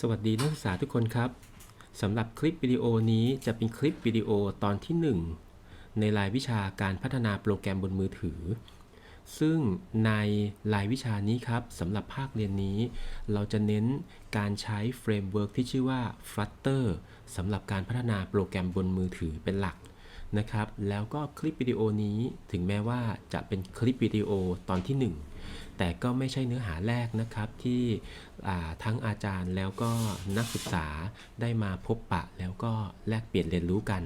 สวัสดีนักศึกษาทุกคนครับสำหรับคลิปวิดีโอนี้จะเป็นคลิปวิดีโอตอนที่ 1 ในรายวิชาการพัฒนาโปรแกรมบนมือถือ ซึ่งในรายวิชานี้ครับสำหรับภาคเรียนนี้ เราจะเน้นการใช้เฟรมเวิร์กที่ชื่อว่า Flutter สำหรับการพัฒนาโปรแกรมบนมือถือเป็นหลัก นะครับ แล้วก็คลิปวิดีโอนี้ถึงแม้ว่าจะเป็นคลิปวิดีโอตอนที่ 1 แต่ก็ไม่ใช่เนื้อหาแรกนะครับที่ทั้งอาจารย์แล้วก็นักศึกษาได้มาพบปะแล้วก็แลกเปลี่ยนเรียนรู้กัน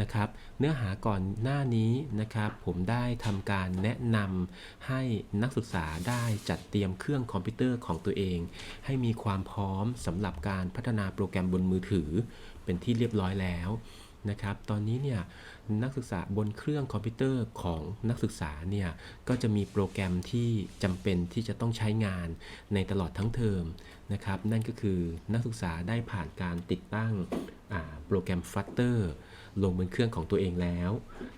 นะครับ เนื้อหาก่อนหน้านี้นะครับ ผมได้ทำการแนะนำให้นักศึกษาได้จัดเตรียมเครื่องคอมพิวเตอร์ของตัวเอง ให้มีความพร้อมสำหรับการพัฒนาโปรแกรมบนมือถือเป็นที่เรียบร้อยแล้ว นะครับ ตอนนี้เนี่ยนักศึกษาบนเครื่องคอมพิวเตอร์ของนักศึกษาเนี่ยก็จะมีโปรแกรมที่จำเป็นที่จะต้องใช้งานในตลอดทั้งเทอมนะครับ นั่นก็คือนักศึกษาได้ผ่านการติดตั้งโปรแกรม Flutter ลงบนเครื่องของตัวเองแล้ว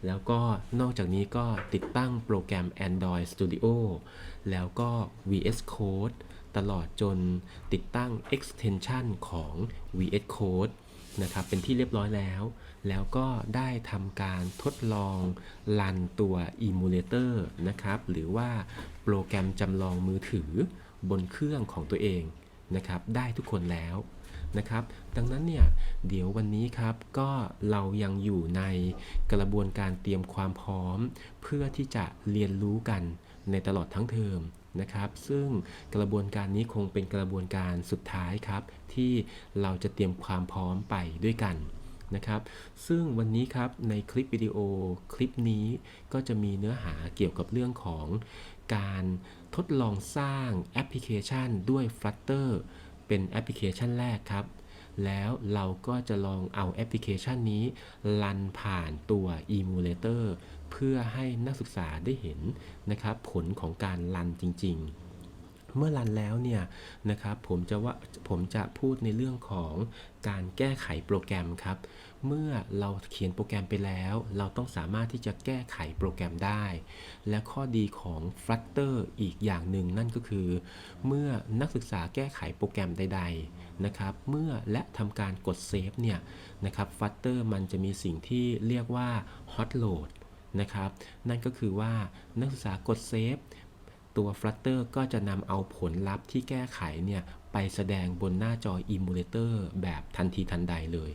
แล้วก็นอกจากนี้ก็ติดตั้งโปรแกรม Android Studio แล้วก็ VS Code ตลอดจนติดตั้ง extension ของ VS Code นะครับ เป็นที่เรียบร้อยแล้ว แล้วก็ได้ทำการทดลองรันตัว emulator นะครับ หรือว่าโปรแกรมจำลองมือถือบนเครื่องของตัวเองนะครับ ได้ทุกคนแล้วนะครับ ดังนั้นเนี่ยเดี๋ยววันนี้ครับก็เรายังอยู่ในกระบวนการเตรียมความพร้อม เพื่อที่จะเรียนรู้กันในตลอดทั้งเทอมนะครับ ซึ่งกระบวนการนี้คงเป็นกระบวนการสุดท้ายครับ ที่เราจะเตรียมความพร้อมไปด้วยกัน นะครับ ซึ่งวันนี้ครับในคลิปวิดีโอคลิปนี้ก็จะมีเนื้อหาเกี่ยวกับเรื่องของการทดลองสร้างแอปพลิเคชันด้วย Flutter เป็นแอปพลิเคชันแรกครับ แล้วเราก็จะลองเอาแอปพลิเคชันนี้รันผ่านตัว emulator เพื่อให้นักศึกษาได้เห็นนะครับผลของการรันจริง ๆ เมื่อรันแล้วเนี่ยนะครับผมจะว่าผมจะพูดในเรื่องของการแก้ไขโปรแกรมครับ เมื่อเราเขียนโปรแกรมไปแล้ว เราต้องสามารถที่จะแก้ไขโปรแกรมได้ และข้อดีของ Flutter อีกอย่างหนึ่งนั่นก็คือ เมื่อนักศึกษาแก้ไขโปรแกรมใด ๆนะครับ เมื่อและทำการกดเซฟเนี่ยนะครับ Flutter มันจะมีสิ่งที่เรียกว่า hot load นะครับ นั่นก็คือว่านักศึกษากดเซฟ ตัว Flutter ก็จะนำเอาผลลัพธ์ที่แก้ไขเนี่ยไปแสดงบนหน้าจอ Emulator แบบทันทีทันใดเลย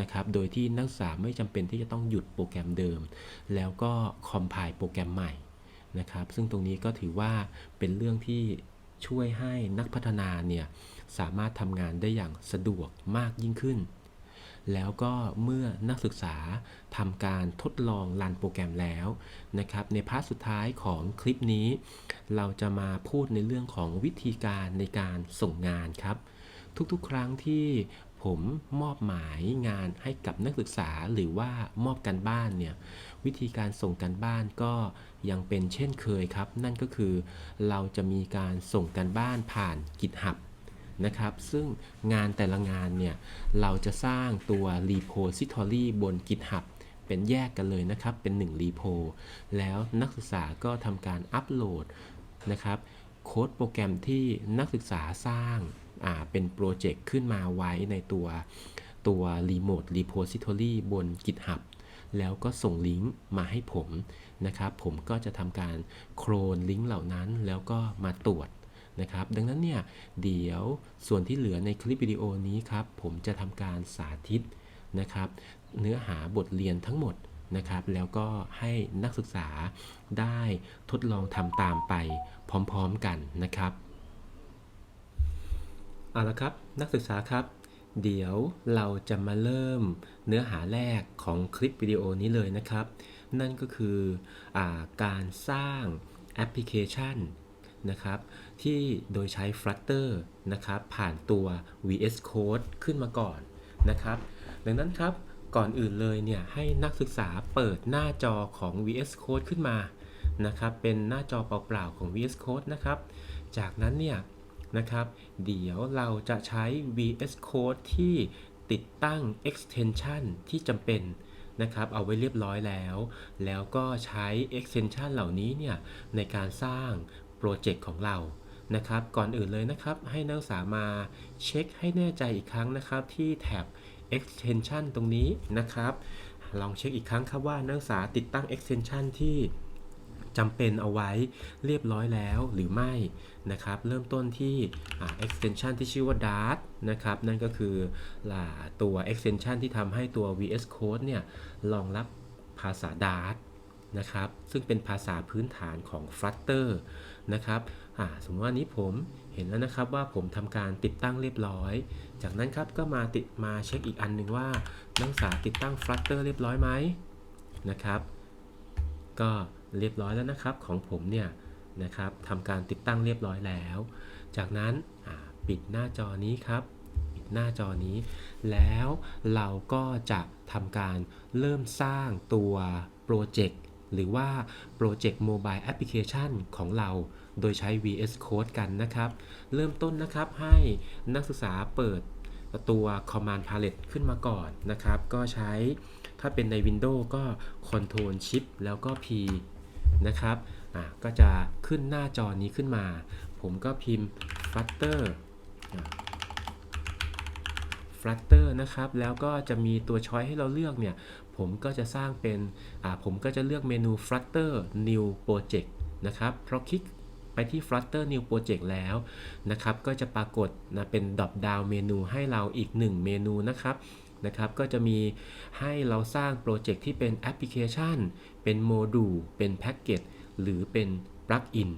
นะครับ โดยที่นักศึกษาไม่จำเป็นที่จะต้องหยุดโปรแกรมเดิม แล้วก็คอมไพล์โปรแกรมใหม่นะครับ ซึ่งตรงนี้ก็ถือว่าเป็นเรื่องที่ช่วยให้นักพัฒนาเนี่ยสามารถทำงานได้อย่างสะดวกมากยิ่งขึ้น แล้วก็เมื่อนักศึกษาทำการทดลองรันโปรแกรมแล้วนะครับ ในพาร์ทสุดท้ายของคลิปนี้ เราจะมาพูดในเรื่องของวิธีการในการส่งงานครับ ทุกๆ ครั้งที่ผมมอบหมายงานให้กับนักศึกษาหรือว่ามอบกันบ้านเนี่ยวิธีการส่งกันบ้านก็ยังเป็นเช่นเคยครับ นั่นก็คือเราจะมีการส่งกันบ้านผ่าน GitHub นะครับ ซึ่งงานแต่ละงานเนี่ย เราจะสร้างตัว repository บน GitHub เป็นแยกกันเลยนะครับ เป็น1 repo แล้วนักศึกษาก็ทำการอัปโหลดนะครับโค้ดโปรแกรมที่นักศึกษาสร้างาเป็นโปรเจกต์ขึ้นมาไว้ในตัวตัว remote repository บน GitHub แล้วก็ส่งลิงก์มาให้ผมนะครับ ผมก็จะทำการโคลนลิงก์เหล่านั้นแล้วก็มาตรวจ นะครับ ดังนั้นเนี่ยเดี๋ยวส่วนที่เหลือในคลิปวิดีโอนี้ครับผมจะทำการสาธิตนะครับเนื้อหาบทเรียนทั้งหมดนะครับ แล้วก็ให้นักศึกษาได้ทดลองทำตามไปพร้อมๆกันนะครับเอาละครับนักศึกษาครับ เดี๋ยวเราจะมาเริ่มเนื้อหาแรกของคลิปวิดีโอนี้เลยนะครับ นั่นก็คืออการสร้างแอปพลิเคชัน นะครับ ที่โดยใช้ Flutter นะครับ ผ่านตัว VS Code ขึ้นมาก่อนนะครับ ดังนั้นครับก่อนอื่นเลยเนี่ยให้นักศึกษาเปิดหน้าจอของ VS Code ขึ้นมานะครับ เป็นหน้าจอเปล่าๆของ VS Code นะครับ จากนั้นเนี่ยนะครับ เดี๋ยวเราจะใช้ VS Code ที่ติดตั้ง extension ที่จำเป็นนะครับ เอาไว้เรียบร้อยแล้ว แล้วก็ใช้ extension เหล่านี้เนี่ยในการสร้าง โปรเจกต์ของเรานะครับ ก่อนอื่นเลยนะครับ ให้นักศึกษามาเช็คให้แน่ใจอีกครั้งนะครับ ที่แท็บ extension ตรงนี้นะครับ ลองเช็คอีกครั้งครับว่านักศึกษาติดตั้ง extension ที่จำเป็นเอาไว้เรียบร้อยแล้วหรือไม่นะครับ เริ่มต้นที่ extension ที่ชื่อว่า Dart นะครับ นั่นก็คือตัว extension ที่ทำให้ตัว VS Code เนี่ยรองรับภาษา Dart นะครับ ซึ่งเป็นภาษาพื้นฐานของ Flutter นะครับสมมติว่านี้ผมเห็นแล้วนะครับว่าผมทำการติดตั้งเรียบร้อย จากนั้นครับก็มาติดมาเช็คอีกอันหนึ่งว่านักศึกษาติดตั้ง Flutter เรียบร้อยไหมนะครับ ก็เรียบร้อยแล้วนะครับของผมเนี่ยนะครับทำการติดตั้งเรียบร้อยแล้ว จากนั้นปิดหน้าจอนี้ครับปิดหน้าจอนี้ แล้วเราก็จะทำการเริ่มสร้างตัวโปรเจกต์ หรือว่าโปรเจกต์โมบายแอปพลิเคชันของเรา โดยใช้ VS Code กันนะครับ เริ่มต้นนะครับให้นักศึกษาเปิดตัว Command Palette ขึ้นมาก่อนนะครับ ก็ใช้ถ้าเป็นใน Windows ก็ Control Shift แล้วก็ P นะครับก็จะขึ้นหน้าจอนี้ขึ้นมา ผมก็พิมพ์ Flutter Flutter นะครับ แล้วก็จะมีตัวช้อยให้เราเลือกเนี่ย ผมก็จะสร้างเป็นอ่าผมก็จะเลือกเมนู Flutter New Project นะครับเพราะคลิกไปที่ Flutter New Project แล้วนะครับ ก็จะปรากฏนะเป็น drop down เมนูให้เราอีก 1 เมนูนะครับนะครับ ก็จะมีให้เราสร้างโปรเจกต์ที่เป็นแอปพลิเคชัน เป็นโมดูล เป็นแพ็กเกจ หรือเป็นปลั๊กอิน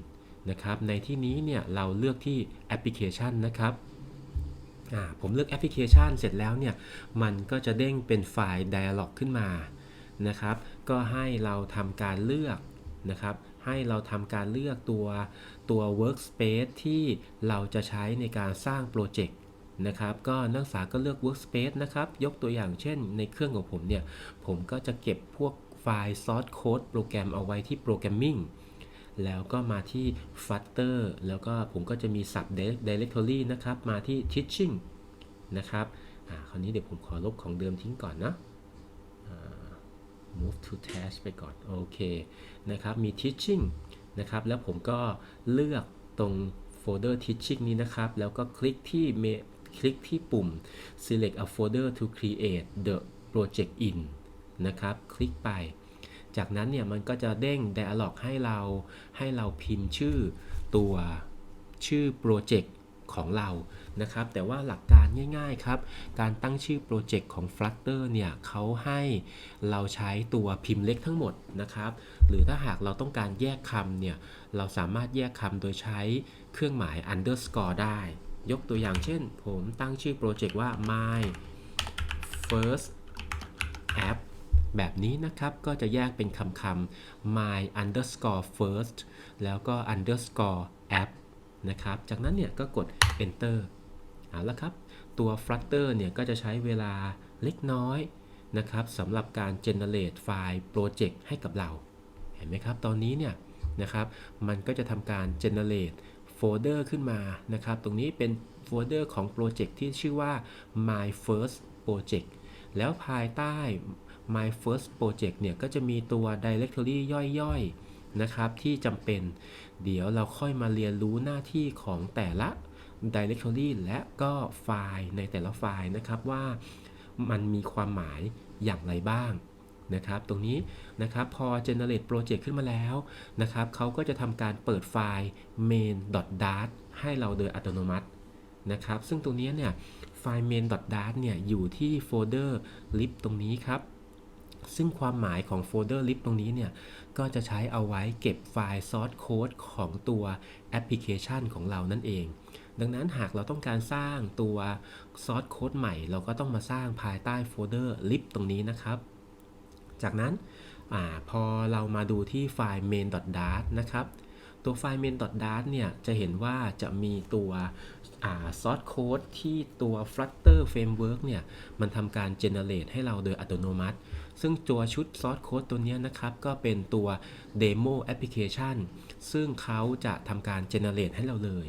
นะครับ ในที่นี้เนี่ยเราเลือกที่แอปพลิเคชันนะครับ ผมเลือกแอปพลิเคชันเสร็จแล้วเนี่ย มันก็จะเด้งเป็นไฟล์ Dialog ขึ้นมานะครับ ก็ให้เราทำการเลือกนะครับ ให้เราทำการเลือกตัวตัว Workspace ที่เราจะใช้ในการสร้างโปรเจกต์นะครับ ก็นักศึกษาก็เลือก Workspace นะครับ ยกตัวอย่างเช่น ในเครื่องของผมเนี่ย ผมก็จะเก็บพวกไฟล์ source code โปรแกรมเอาไว้ที่ Programming แล้วก็มาที่ Flutter แล้วก็ผมก็จะมี sub directory นะครับ มาที่ teaching นะครับอ่าคราวนี้เดี๋ยวผมขอลบของเดิมทิ้งก่อนนะ move to task ไปก่อน โอเคนะครับ มี teaching นะครับ แล้วผมก็เลือกตรงโฟลเดอร์ teaching นี้นะครับ แล้วก็คลิกที่เมคลิกที่ปุ่ม select a folder to create the project in นะครับ คลิกไป จากนั้นเนี่ยมันก็จะเด้ง dialog ให้เราให้เราพิมพ์ชื่อตัวชื่อโปรเจกต์ของเรา นะครับ แต่ว่าหลักการง่าย ๆ ครับ การตั้งชื่อโปรเจกต์ของ Flutter เนี่ยเขาให้เราใช้ตัวพิมพ์เล็กทั้งหมดนะครับ หรือถ้าหากเราต้องการแยกคำเนี่ย เราสามารถแยกคำโดยใช้เครื่องหมาย underscore ได้ ยกตัวอย่างเช่น ผมตั้งชื่อโปรเจกต์ว่า my first app แบบนี้นะครับ ก็จะแยกเป็นคำคำ my underscore first แล้วก็ underscore app นะครับ จากนั้นเนี่ยก็กด enter เอาละครับ ตัว Flutter เนี่ยก็จะใช้เวลาเล็กน้อยนะครับสำหรับการ generate ไฟล์โปรเจกต์ให้กับเรา เห็นไหมครับ ตอนนี้เนี่ยนะครับ มันก็จะทำการ generate โฟลเดอร์ขึ้นมานะครับ ตรงนี้เป็นโฟลเดอร์ของโปรเจกต์ที่ชื่อว่า my first project แล้วภายใต้ my first project เนี่ยก็จะมีตัว directory ย่อยๆนะครับที่จำเป็น เดี๋ยวเราค่อยมาเรียนรู้หน้าที่ของแต่ละ directory และก็ไฟล์ในแต่ละไฟล์นะครับว่ามันมีความหมายอย่างไรบ้างนะครับ ตรงนี้นะครับพอ generate project ขึ้นมาแล้วนะครับเขาก็จะทำการเปิดไฟล์ main.dart ให้เราโดยอัตโนมัตินะครับ ซึ่งตรงนี้เนี่ยไฟล์ main.dart เนี่ยอยู่ที่โฟลเดอร์ lib ตรงนี้ครับ ซึ่งความหมายของโฟลเดอร์ลิฟตรงนี้เนี่ย ก็จะใช้เอาไว้เก็บไฟล์ซอสโค้ดของตัวแอปพลิเคชันของเรานั่นเอง ดังนั้นหากเราต้องการสร้างตัวซอสโค้ดใหม่ เราก็ต้องมาสร้างภายใต้โฟลเดอร์ลิฟตรงนี้นะครับ จากนั้นอพอเรามาดูที่ไฟล์ main.dart นะครับ ตัวไฟล์ main.dart เนี่ยจะเห็นว่าจะมีตัวซอสโค้ดที่ตัว Flutter Framework เนี่ย มันทำการ generate ให้เราโดยอัตโนมัติ ซึ่งตัวชุดซอสโค้ดตัวนี้นะครับ ก็เป็นตัว demo application ซึ่งเขาจะทำการ generate ให้เราเลย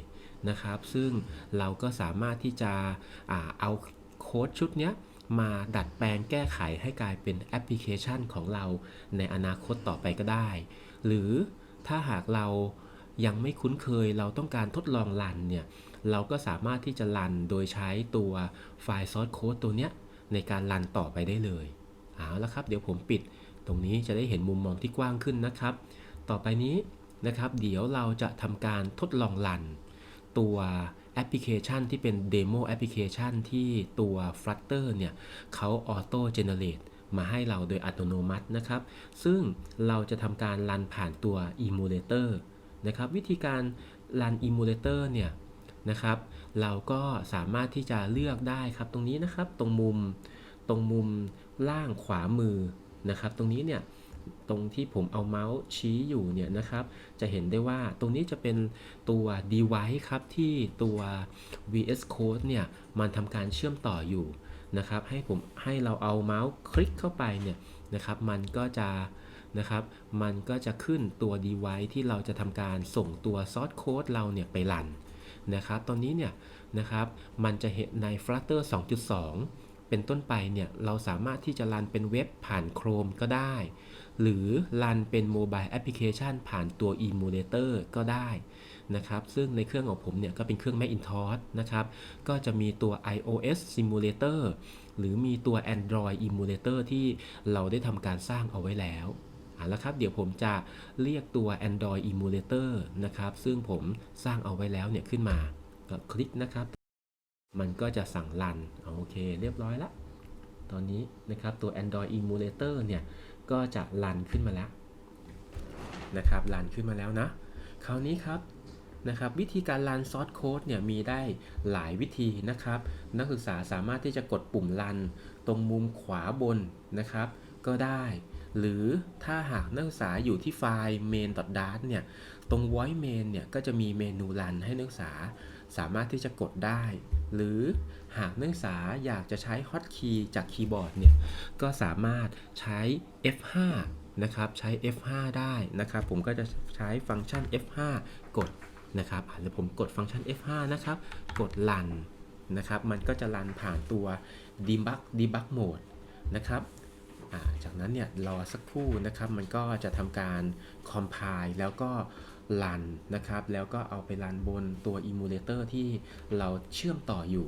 นะครับ ซึ่งเราก็สามารถที่จะอาเอาโค้ดชุดนี้มาดัดแปลงแก้ไขให้กลายเป็นแอปพลิเคชันของเราในอนาคตต่อไปก็ได้ หรือ ถ้าหากเรายังไม่คุ้นเคยเราต้องการทดลองรันเนี่ย เราก็สามารถที่จะรันโดยใช้ตัวไฟล์ source code ตัวเนี้ยในการรันต่อไปได้เลย เอาละครับ เดี๋ยวผมปิดตรงนี้จะได้เห็นมุมมองที่กว้างขึ้นนะครับ ต่อไปนี้นะครับ เดี๋ยวเราจะทำการทดลองรัน ตัวแอปพลิเคชันที่เป็นเดโมแอปพลิเคชันที่ตัว Flutter เนี่ยเขาออโต้เจเนเรต มาให้เราโดยอัตโนมัตินะครับ ซึ่งเราจะทำการรันผ่านตัว emulator นะครับ วิธีการรัน emulator เนี่ยนะครับ เราก็สามารถที่จะเลือกได้ครับตรงนี้นะครับ ตรงมุมตรงมุมล่างขวามือนะครับ ตรงนี้เนี่ยตรงที่ผมเอาเมาส์ชี้อยู่เนี่ยนะครับ จะเห็นได้ว่าตรงนี้จะเป็นตัว device ครับที่ตัว VS Code เนี่ยมันทำการเชื่อมต่ออยู่ นะครับให้ผมให้เราเอาเมาส์คลิกเข้าไปเนี่ยนะครับมันก็จะนะครับมันก็จะขึ้นตัว device ที่เราจะทำการส่งตัว source code เราเนี่ยไปรันนะครับตอนนี้เนี่ยนะครับมันจะเห็นใน Flutter 2.2 เป็นต้นไปเนี่ยเราสามารถที่จะรันเป็นเว็บผ่าน Chrome ก็ได้ หรือรันเป็นโมบายแอปพลิเคชันผ่านตัว emulator ก็ได้ นะครับซึ่งในเครื่องของผมเนี่ยก็เป็นเครื่อง Macintosh นะครับก็จะมีตัว iOS simulator หรือมีตัว Android emulator ที่เราได้ทำการสร้างเอาไว้แล้วเอาละครับเดี๋ยวผมจะเรียกตัว Android emulator นะครับซึ่งผมสร้างเอาไว้แล้วเนี่ยขึ้นมาก็คลิกนะครับ มันก็จะสั่งรันโอเค เรียบร้อยแล้วตอนนี้นะครับตัว Android emulator เนี่ยก็จะรันขึ้นมาแล้วนะครับรันขึ้นมาแล้วนะ คราวนี้ครับ นะครับวิธีการรันซอสโค้ดเนี่ยมีได้หลายวิธีนะครับ นักศึกษาสามารถที่จะกดปุ่มรันตรงมุมขวาบนนะครับ ก็ได้ หรือถ้าหากนักศึกษาอยู่ที่ไฟล์ main.dart เนี่ยตรง voice main เนี่ยก็จะมีเมนูรันให้นักศึกษาสามารถที่จะกดได้ หรือหากนักศึกษาอยากจะใช้ฮอตคีย์จากคีย์บอร์ดเนี่ยก็สามารถใช้ F5 นะครับ ใช้ F5 ได้นะครับ ผมก็จะใช้ฟังก์ชัน F5 กด นะครับอะเดี๋ยวผมกดฟังก์ชัน F5 นะครับ กด Run นะครับ มันก็จะรันผ่านตัว debug debug mode นะครับจากนั้นเนี่ยรอสักครู่นะครับ มันก็จะทำการ compile แล้วก็รันนะครับ แล้วก็เอาไปรันบนตัว emulator ที่เราเชื่อมต่ออยู่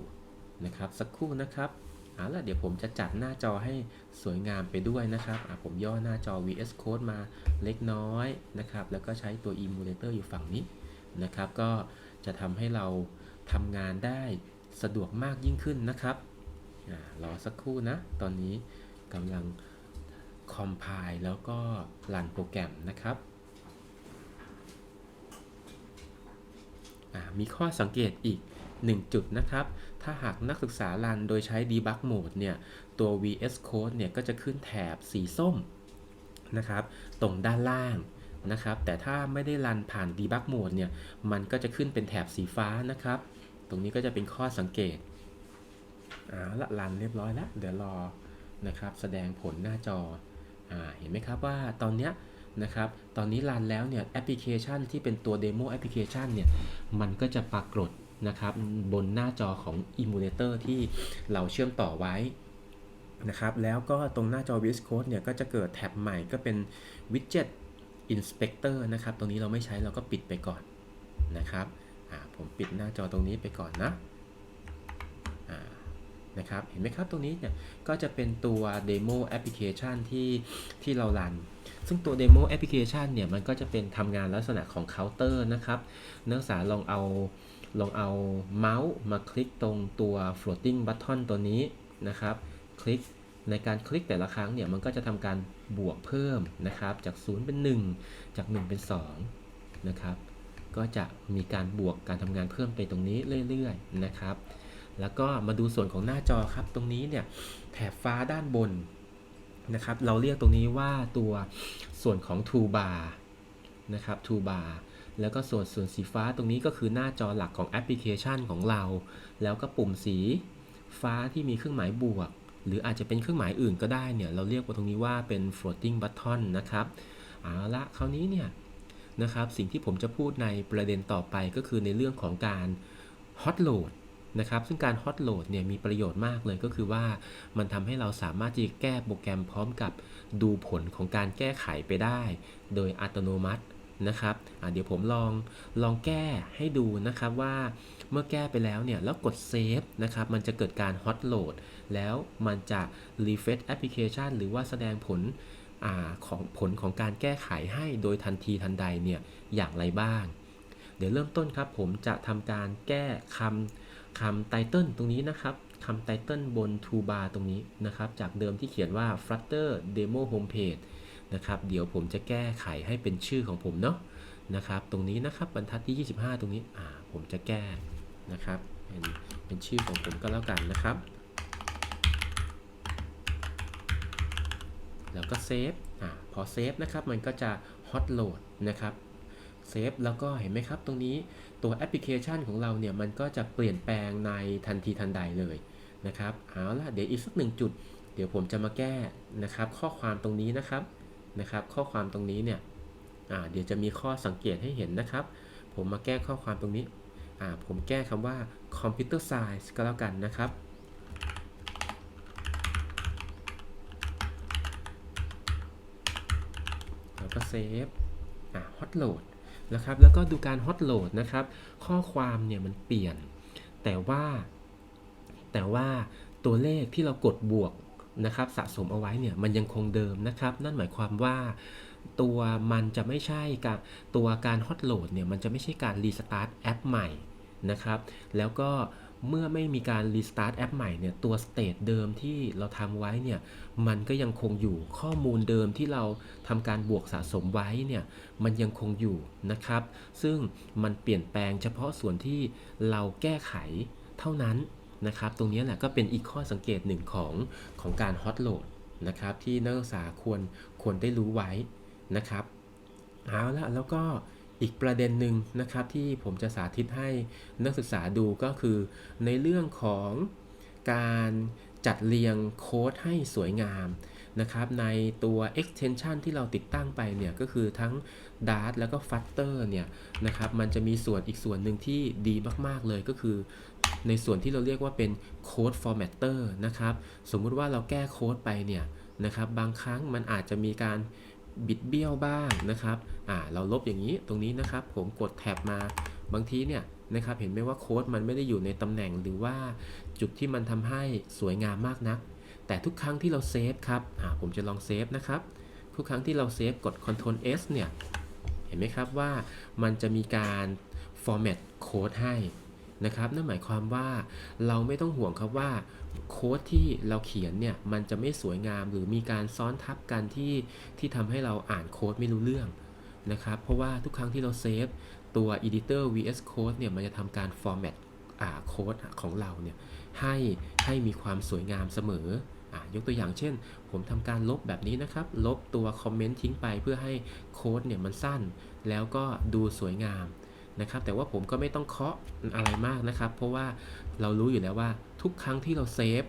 นะครับ สักครู่นะครับเอาล่ะเดี๋ยวผมจะจัดหน้าจอให้สวยงามไปด้วยนะครับผมย่อหน้าจอ VS Code มาเล็กน้อยนะครับ แล้วก็ใช้ตัว emulator อยู่ฝั่งนี้ นะครับ ก็จะทำให้เราทำงานได้สะดวกมากยิ่งขึ้นนะครับรอสักครู่นะ ตอนนี้กำลัง compile แล้วก็รันโปรแกรมนะครับ มีข้อสังเกตอีก 1 จุดนะครับ ถ้าหากนักศึกษารันโดยใช้ debug mode เนี่ย ตัว VS Code เนี่ย ก็จะขึ้นแถบสีส้มนะครับ ตรงด้านล่าง นะครับ แต่ถ้าไม่ได้รันผ่าน debug mode เนี่ย มันก็จะขึ้นเป็นแถบสีฟ้านะครับ ตรงนี้ก็จะเป็นข้อสังเกตเอาละรันเรียบร้อยแล้ว เดี๋ยวรอนะครับ แสดงผลหน้าจออเห็นไหมครับว่าตอนเนี้ยนะครับ ตอนนี้รันแล้วเนี่ยแอปพลิเคชันที่เป็นตัวเดโมแอปพลิเคชันเนี่ย มันก็จะปรากฏนะครับบนหน้าจอของ emulator ที่เราเชื่อมต่อไว้นะครับ แล้วก็ตรงหน้าจอ VS Code เนี่ยก็จะเกิดแท็บใหม่ก็เป็น Widget Inspector นะครับ ตรงนี้เราไม่ใช้เราก็ปิดไปก่อนนะครับผมปิดหน้าจอตรงนี้ไปก่อนนะนะครับ เห็นไหมครับ ตรงนี้เนี่ย ก็จะเป็นตัว Demo Application ที่ที่เรารัน ซึ่งตัว Demo Application เนี่ย มันก็จะเป็นทำงานลักษณะของเคาน์เตอร์นะครับ นักศึกษาลองเอา ลองเอาเมาส์มาคลิกตรงตัว floating button ตัวนี้นะครับ คลิก ในการคลิกแต่ละครั้งเนี่ยมันก็จะทำการบวกเพิ่มนะครับ จาก 0 เป็น 1 จาก 1 เป็น 2 นะครับ ก็จะมีการบวกการทำงานเพิ่มไปตรงนี้เรื่อยๆนะครับ แล้วก็มาดูส่วนของหน้าจอครับ ตรงนี้เนี่ยแถบฟ้าด้านบนนะครับ เราเรียกตรงนี้ว่าตัวส่วนของ toolbar นะครับ toolbar แล้วก็ส่วนส่วนสีฟ้าตรงนี้ก็คือหน้าจอหลักของแอปพลิเคชันของเรา แล้วก็ปุ่มสีฟ้าที่มีเครื่องหมายบวก หรืออาจจะเป็นเครื่องหมายอื่นก็ได้เนี่ยเราเรียกว่าตรงนี้ว่าเป็น floating button นะครับเอาละคราวนี้เนี่ยนะครับสิ่งที่ผมจะพูดในประเด็นต่อไปก็คือในเรื่องของการ hot load นะครับซึ่งการ hot load เนี่ยมีประโยชน์มากเลยก็คือว่ามันทำให้เราสามารถที่จะแก้โปรแกรมพร้อมกับดูผลของการแก้ไขไปได้ โดยอัตโนมัตินะครับเดี๋ยวผมลองลองแก้ให้ดูนะครับว่า เมื่อแก้ไปแล้วเนี่ย แล้วกดเซฟนะครับ มันจะเกิดการฮอตโหลด แล้วมันจะ refresh application หรือว่าแสดงผลอของผลของการแก้ไขให้โดยทันทีทันใดเนี่ย อย่างไรบ้าง เดี๋ยวเริ่มต้นครับ ผมจะทำการแก้คำคำไตเติลตรงนี้นะครับคำไตเติลบน toolbar ตรงนี้นะครับ จากเดิมที่เขียนว่า Flutter Demo Homepage นะครับ เดี๋ยวผมจะแก้ไขให้เป็นชื่อของผมเนาะนะครับ ตรงนี้นะครับบรรทัดที่ 25 ตรงนี้ อ่า ผมจะแก้ นะครับเป็นเป็นชื่อของผมก็แล้วกันนะครับ แล้วก็เซฟอ่าพอเซฟนะครับมันก็จะฮอตโหลดนะครับเซฟแล้วก็เห็นไหมครับตรงนี้ตัวแอปพลิเคชันของเราเนี่ยมันก็จะเปลี่ยนแปลงในทันทีทันใดเลยนะครับเอาละเดี๋ยวอีกสักหนึ่งจุด เดี๋ยวผมจะมาแก้นะครับ ข้อความตรงนี้นะครับนะครับ ข้อความตรงนี้เนี่ยอ่าเดี๋ยวจะมีข้อสังเกตให้เห็นนะครับ ผมมาแก้ข้อความตรงนี้ ผมแก้คำว่า computer science ก็แล้วกันนะครับ แล้วก็เซฟอ่าฮอตโหลดนะครับ แล้วก็ดูการฮอตโหลดนะครับ ข้อความเนี่ยมันเปลี่ยน แต่ว่า แต่ว่าตัวเลขที่เรากดบวกนะครับ สะสมเอาไว้เนี่ยมันยังคงเดิมนะครับ นั่นหมายความว่าตัวมันจะไม่ใช่การตัวการฮอตโหลดเนี่ย มันจะไม่ใช่การรีสตาร์ทแอปใหม่ นะครับ แล้วก็เมื่อไม่มีการรีสตาร์ทแอปใหม่เนี่ยตัวสเตตเดิมที่เราทำไว้เนี่ยมันก็ยังคงอยู่ข้อมูลเดิมที่เราทำการบวกสะสมไว้เนี่ยมันยังคงอยู่นะครับ ซึ่งมันเปลี่ยนแปลงเฉพาะส่วนที่เราแก้ไขเท่านั้นนะครับ ตรงนี้แหละก็เป็นอีกข้อสังเกตหนึ่งของของการฮอตโหลดนะครับที่นักศึกษาควรควรได้รู้ไว้นะครับเอาละแล้วก็ อีกประเด็นหนึ่งนะครับที่ผมจะสาธิตให้นักศึกษาดูก็คือ ในเรื่องของการจัดเรียงโค้ดให้สวยงามนะครับในตัว extension ที่เราติดตั้งไปเนี่ยก็คือทั้ง Dart แล้วก็ Flutter เนี่ยนะครับมันจะมีส่วนอีกส่วนหนึ่งที่ดีมาก ๆ เลยก็คือ ในส่วนที่เราเรียกว่าเป็น Code Formatter นะครับ สมมุติว่าเราแก้โค้ดไปเนี่ยนะครับบางครั้งมันอาจจะมีการ บิดเบี้ยวบ้างนะครับอ่าเราลบอย่างนี้ตรงนี้นะครับ ผมกดแท็บมาบางทีเนี่ยนะครับเห็นไหมว่าโค้ดมันไม่ได้อยู่ในตำแหน่งหรือว่าจุดที่มันทำให้สวยงามมากนัก แต่ทุกครั้งที่เราเซฟครับอ่าผมจะลองเซฟนะครับทุกครั้งที่เราเซฟกด Ctrl S เนี่ยเห็นไหมครับว่ามันจะมีการ format โค้ดให้ นะครับ นั่นหมายความว่าเราไม่ต้องห่วงครับว่าโค้ดที่เราเขียนเนี่ยมันจะไม่สวยงามหรือมีการซ้อนทับกันที่ที่ทำให้เราอ่านโค้ดไม่รู้เรื่องนะครับ เพราะว่าทุกครั้งที่เราเซฟตัว editor vs code เนี่ยมันจะทำการ format โค้ดของเราเนี่ยให้ให้มีความสวยงามเสมอยกตัวอย่างเช่น ผมทำการลบแบบนี้นะครับ ลบตัวคอมเมนต์ทิ้งไปเพื่อให้โค้ดเนี่ยมันสั้น แล้วก็ดูสวยงาม นะครับ แต่ว่าผมก็ไม่ต้องเคาะอะไรมากนะครับ เพราะว่าเรารู้อยู่แล้วว่าทุกครั้งที่เราเซฟ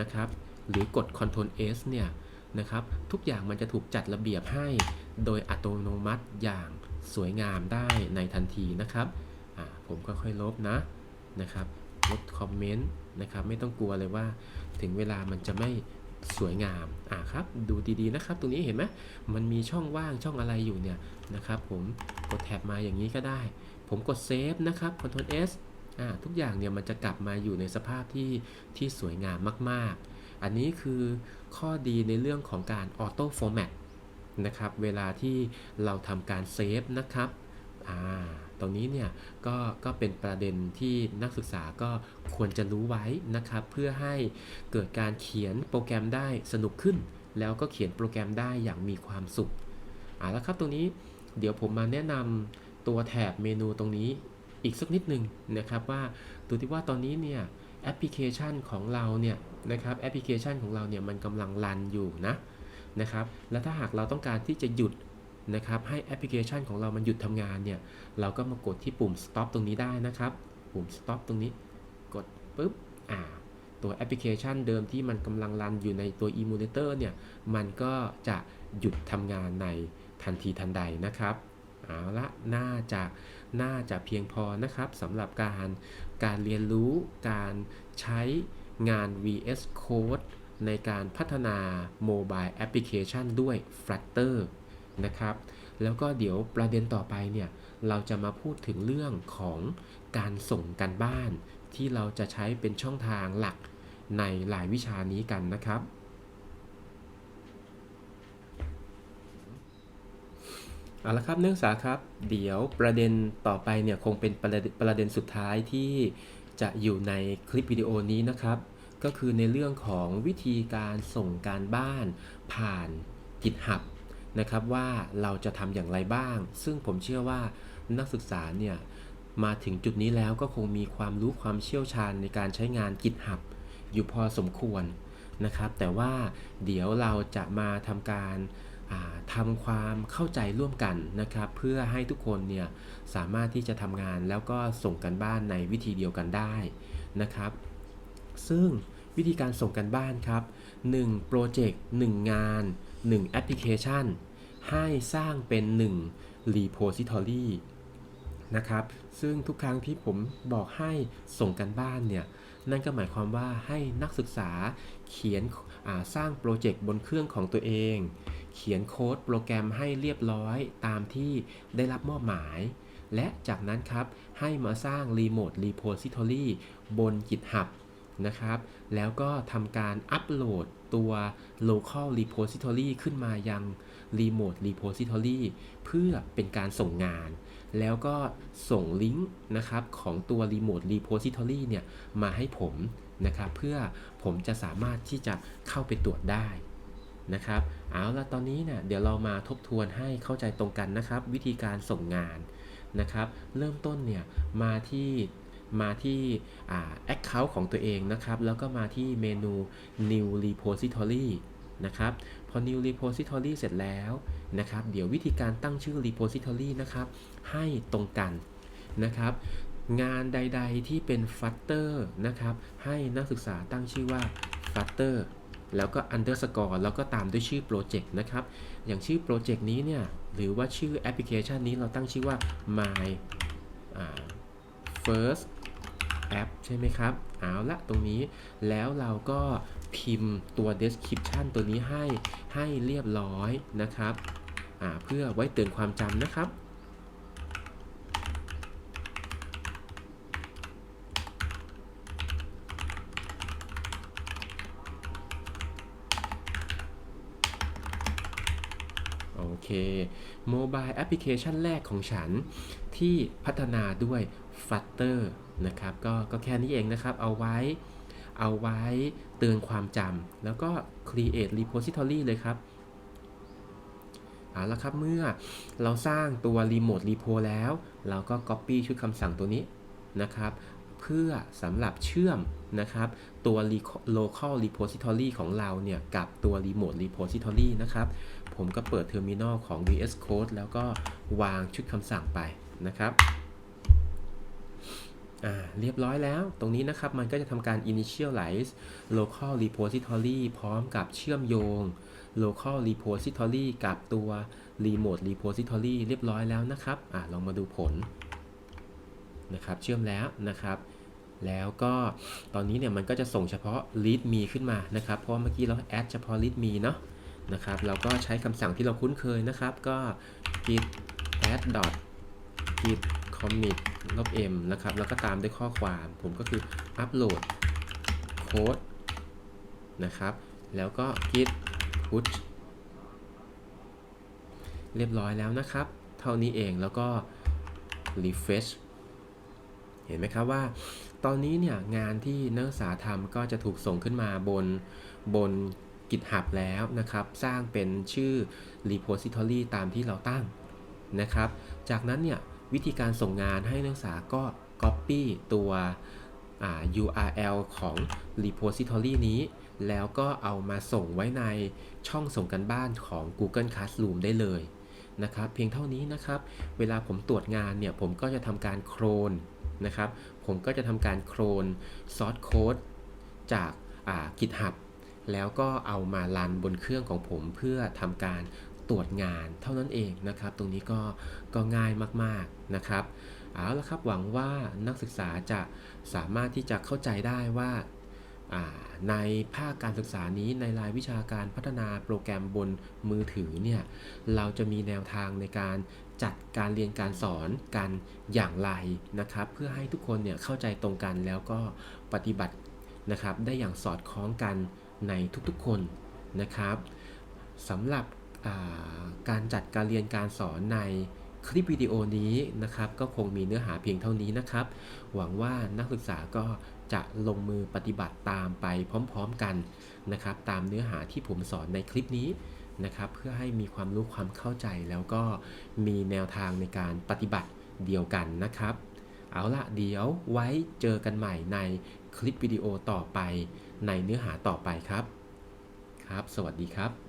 นะครับ หรือกด Ctrl S เนี่ยนะครับ ทุกอย่างมันจะถูกจัดระเบียบให้โดยอัตโนมัติอย่างสวยงามได้ในทันทีนะครับผมก็ค่อยลบนะนะครับลบคอมเมนต์นะครับ ไม่ต้องกลัวเลยว่าถึงเวลามันจะไม่สวยงามอ่าครับ ดูดีๆนะครับ ตรงนี้เห็นไหมมันมีช่องว่างช่องอะไรอยู่เนี่ยนะครับ ผมกดแท็บมาอย่างนี้ก็ได้ ผมกดเซฟนะครับ Ctrl S อ่าทุกอย่างเนี่ยมันจะกลับมาอยู่ในสภาพที่ที่สวยงามมากๆ อันนี้คือข้อดีในเรื่องของการออโต้ฟอร์แมตนะครับ เวลาที่เราทำการเซฟนะครับอ่าตรงนี้เนี่ยก็ก็เป็นประเด็นที่นักศึกษาก็ควรจะรู้ไว้นะครับ เพื่อให้เกิดการเขียนโปรแกรมได้สนุกขึ้น แล้วก็เขียนโปรแกรมได้อย่างมีความสุขอ่าแล้วครับตรงนี้เดี๋ยวผมมาแนะนำ ตัวแถบเมนูตรงนี้อีกสักนิดหนึ่งนะครับว่าดูที่ว่าตอนนี้เนี่ยแอปพลิเคชันของเราเนี่ยนะครับแอปพลิเคชันของเราเนี่ยมันกำลังรันอยู่นะนะครับแล้วถ้าหากเราต้องการที่จะหยุดนะครับให้แอปพลิเคชันของเรามันหยุดทำงานเนี่ยเราก็มากดที่ปุ่ม stop ตรงนี้ได้นะครับ ปุ่ม stop ตรงนี้กดปุ๊บอ่าตัวแอปพลิเคชันเดิมที่มันกำลังรันอยู่ในตัว emulator เนี่ยมันก็จะหยุดทำงานในทันทีทันใดนะครับ เอาละน่าจะน่าจะเพียงพอนะครับสำหรับการการเรียนรู้การใช้งาน VS Code ในการพัฒนาโมบายแอปพลิเคชันด้วย Flutter นะครับ แล้วก็เดี๋ยวประเด็นต่อไปเนี่ย เราจะมาพูดถึงเรื่องของการส่งกันบ้าน ที่เราจะใช้เป็นช่องทางหลักในหลายวิชานี้กันนะครับ เอาละครับนักศึกษาครับ เดี๋ยวประเด็นต่อไปเนี่ยคงเป็นประเด็นประเด็นสุดท้ายที่จะอยู่ในคลิปวิดีโอนี้นะครับ ก็คือในเรื่องของวิธีการส่งการบ้านผ่าน GitHub นะครับว่าเราจะทำอย่างไรบ้าง ซึ่งผมเชื่อว่านักศึกษาเนี่ยมาถึงจุดนี้แล้วก็คงมีความรู้ความเชี่ยวชาญในการใช้งาน GitHub อยู่พอสมควรนะครับ แต่ว่าเดี๋ยวเราจะมาทำการ ทำความเข้าใจร่วมกันนะครับ เพื่อให้ทุกคนเนี่ยสามารถที่จะทำงานแล้วก็ส่งกันบ้านในวิธีเดียวกันได้นะครับ ซึ่งวิธีการส่งกันบ้านครับ1โปรเจกต์1งาน 1 แอปพลิเคชัน ให้สร้างเป็น 1 repository นะครับ ซึ่งทุกครั้งที่ผมบอกให้ส่งกันบ้านเนี่ย นั่นก็หมายความว่าให้นักศึกษาเขียน สร้างโปรเจกต์บนเครื่องของตัวเอง เขียนโค้ดโปรแกรมให้เรียบร้อยตามที่ได้รับมอบหมาย และจากนั้นครับให้มาสร้าง Remote Repository บน GitHub นะครับ แล้วก็ทำการอัปโหลดตัว local repository ขึ้นมายัง remote repository เพื่อเป็นการส่งงาน แล้วก็ส่งลิงก์นะครับของตัว remote repository เนี่ยมาให้ผม นะครับเพื่อผมจะสามารถที่จะเข้าไปตรวจได้นะครับเอาละตอนนี้เนี่ยเดี๋ยวเรามาทบทวนให้เข้าใจตรงกันนะครับ วิธีการส่งงานนะครับ เริ่มต้นเนี่ยมาที่มาที่อ่า Account ของตัวเองนะครับ แล้วก็มาที่เมนู New Repository นะครับ พอ New Repository เสร็จแล้วนะครับ เดี๋ยววิธีการตั้งชื่อ Repository นะครับ ให้ตรงกันนะครับ งานใด ๆ ที่เป็น Flutter นะครับ ให้นักศึกษาตั้งชื่อว่า Flutter แล้วก็ underscore แล้วก็ตามด้วยชื่อโปรเจกต์นะครับ อย่างชื่อโปรเจกต์นี้เนี่ย หรือว่าชื่อแอปพลิเคชันนี้เราตั้งชื่อว่า my first app ใช่ไหมครับ เอาละตรงนี้แล้วเราก็พิมพ์ตัว description ตัวนี้ให้ให้เรียบร้อยนะครับ เพื่อไว้เตือนความจำนะครับ โอเคโมบายแอปพลิเคชันแรกของฉันที่พัฒนาด้วย Flutter นะครับก็ก็แค่นี้เองนะครับ เอาไว้เอาไว้เตือนความจำแล้วก็ create repository เลยครับเอาละครับเมื่อเราสร้างตัว remote repo แล้ว เราก็ copy ชุดคำสั่งตัวนี้นะครับ เพื่อสำหรับเชื่อมนะครับตัว local repository ของเราเนี่ย กับตัว remote repository นะครับ ผมก็เปิด terminal ของ VS Code แล้วก็วางชุดคำสั่งไปนะครับอ่าเรียบร้อยแล้ว ตรงนี้นะครับ มันก็จะทำการ initialize local repository พร้อมกับเชื่อมโยง local repository กับตัว remote repository เรียบร้อยแล้วนะครับอ่าลองมาดูผลนะครับ เชื่อมแล้วนะครับ แล้วก็ตอนนี้เนี่ยมันก็จะส่งเฉพาะ readme ขึ้นมานะครับ เพราะเมื่อกี้เรา add เฉพาะ readme เนาะนะครับ เราก็ใช้คำสั่งที่เราคุ้นเคยนะครับ ก็ git add dot git commit ลบ m นะครับ แล้วก็ตามด้วยข้อความ ผมก็คือ upload code นะครับ แล้วก็ git push เรียบร้อยแล้วนะครับ เท่านี้เองแล้วก็ refresh เห็นไหมครับว่า ตอนนี้เนี่ยงานที่นักศึกษาทำก็จะถูกส่งขึ้นมาบนบน GitHub แล้วนะครับ สร้างเป็นชื่อ repository ตามที่เราตั้งนะครับ จากนั้นเนี่ยวิธีการส่งงานให้นักศึกษาก็ copy ตัว URL ของ repository นี้ แล้วก็เอามาส่งไว้ในช่องส่งกันบ้านของ Google Classroom ได้เลยนะครับ เพียงเท่านี้นะครับ เวลาผมตรวจงานเนี่ยผมก็จะทำการโครนนะครับ ผมก็จะทำการโครนซอสโค้ดจากอ่า GitHub แล้วก็เอามารันบนเครื่องของผมเพื่อทำการตรวจงานเท่านั้นเองนะครับ ตรงนี้ก็ก็ง่ายมากๆนะครับ เอาละครับหวังว่านักศึกษาจะสามารถที่จะเข้าใจได้ว่า ในภาคการศึกษานี้ในรายวิชาการพัฒนาโปรแกรมบนมือถือเนี่ยเราจะมีแนวทางในการจัดการเรียนการสอนกันอย่างไรนะครับ เพื่อให้ทุกคนเนี่ยเข้าใจตรงกันแล้วก็ปฏิบัตินะครับได้อย่างสอดคล้องกันในทุกๆคนนะครับสำหรับาการจัดการเรียนการสอนในคลิปวิดีโอนี้นะครับ ก็คงมีเนื้อหาเพียงเท่านี้นะครับ หวังว่านักศึกษาก็ จะลงมือปฏิบัติตามไปพร้อมๆกันนะครับตามเนื้อหาที่ผมสอนในคลิปนี้นะครับเพื่อให้มีความรู้ความเข้าใจแล้วก็มีแนวทางในการปฏิบัติเดียวกันนะครับ เอาละเดี๋ยวไว้เจอกันใหม่ในคลิปวิดีโอต่อไปในเนื้อหาต่อไปครับ ครับ สวัสดีครับ